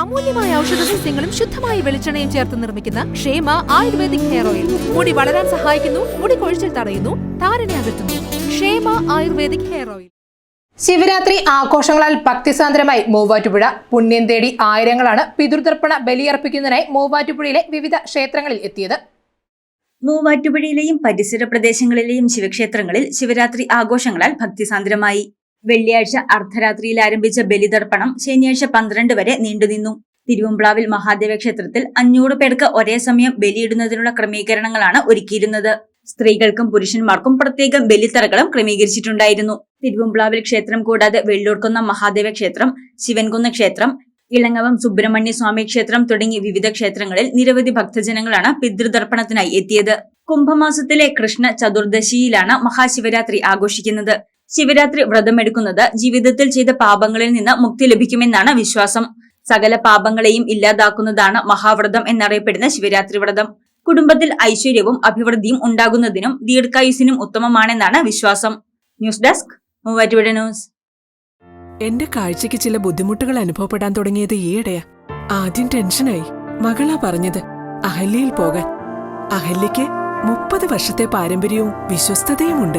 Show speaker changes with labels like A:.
A: അമൂല്യമായ ഔഷധ സസ്യങ്ങളും ശുദ്ധമായ വെളിച്ചെണ്ണയും ചേർത്ത് നിർമ്മിക്കുന്ന ക്ഷേമ ആയുർവേദിക് ഹെയർ ഓയിൽ. മുടി വളരാൻ സഹായിക്കുന്നു മുടി കൊഴിച്ചിൽ തടയുന്നു താരനെ അകറ്റുന്നു. Kshema ayurvedic hair oil.
B: Shivaratri ആഘോഷങ്ങളാൽ ഭക്തിസാന്ദ്രമായി മൂവാറ്റുപുഴ പുണ്യം തേടി ആയിരങ്ങളാണ് പിതൃതർപ്പണ ബലിയർപ്പിക്കുന്നതിനായി മൂവാറ്റുപുഴയിലെ വിവിധ ക്ഷേത്രങ്ങളിൽ എത്തിയത്.
C: മൂവാറ്റുപുഴയിലെയും പരിസര പ്രദേശങ്ങളിലെയും ശിവക്ഷേത്രങ്ങളിൽ ശിവരാത്രി ആഘോഷങ്ങളാൽ ഭക്തിസാന്ദ്രമായി. വെള്ളിയാഴ്ച അർദ്ധരാത്രിയിൽ ആരംഭിച്ച ബലിതർപ്പണം ശനിയാഴ്ച പന്ത്രണ്ട് വരെ നീണ്ടുനിന്നു തിരുവമ്പ്ലാവിൽ മഹാദേവ ക്ഷേത്രത്തിൽ അഞ്ഞൂറ് പേർക്ക് ഒരേ സമയം ബലിയിടുന്നതിനുള്ള ക്രമീകരണങ്ങളാണ് ഒരുക്കിയിരുന്നത്. സ്ത്രീകൾക്കും പുരുഷന്മാർക്കും പ്രത്യേകം ബലിത്തറകളും ക്രമീകരിച്ചിട്ടുണ്ടായിരുന്നു. തിരുവമ്പ്ലാവിൽ ക്ഷേത്രം കൂടാതെ വെള്ളൂർക്കുന്ന മഹാദേവ ക്ഷേത്രം ശിവൻകുന്ന് ക്ഷേത്രം ഇളങ്ങവം സുബ്രഹ്മണ്യ സ്വാമി ക്ഷേത്രം തുടങ്ങി വിവിധ ക്ഷേത്രങ്ങളിൽ നിരവധി ഭക്തജനങ്ങളാണ് പിതൃതർപ്പണത്തിനായി എത്തിയത്. കുംഭമാസത്തിലെ കൃഷ്ണ ചതുർദശിയിലാണ് മഹാശിവരാത്രി ആഘോഷിക്കുന്നത്. ശിവരാത്രി വ്രതമെടുക്കുന്നത് ജീവിതത്തിൽ ചെയ്ത പാപങ്ങളിൽ നിന്ന് മുക്തി ലഭിക്കുമെന്നാണ് വിശ്വാസം. സകല പാപങ്ങളെയും ഇല്ലാതാക്കുന്നതാണ് മഹാവ്രതം എന്നറിയപ്പെടുന്ന ശിവരാത്രി വ്രതം. കുടുംബത്തിൽ ഐശ്വര്യവും അഭിവൃദ്ധിയും ഉണ്ടാകുന്നതിനും ദീർഘായുസിനും ഉത്തമമാണെന്നാണ് വിശ്വാസം. News desk Muvattupuzha news.
D: എന്റെ കാഴ്ചയ്ക്ക് ചില ബുദ്ധിമുട്ടുകൾ അനുഭവപ്പെടാൻ തുടങ്ങിയത് ഈയിടെയാ. ആദ്യം ടെൻഷനായി. മകളാ പറഞ്ഞത് അഹല്യയിൽ പോകാൻ. അഹല്യയ്ക്ക് മുപ്പത് വർഷത്തെ പാരമ്പര്യവും വിശ്വസ്തതയുമുണ്ട്.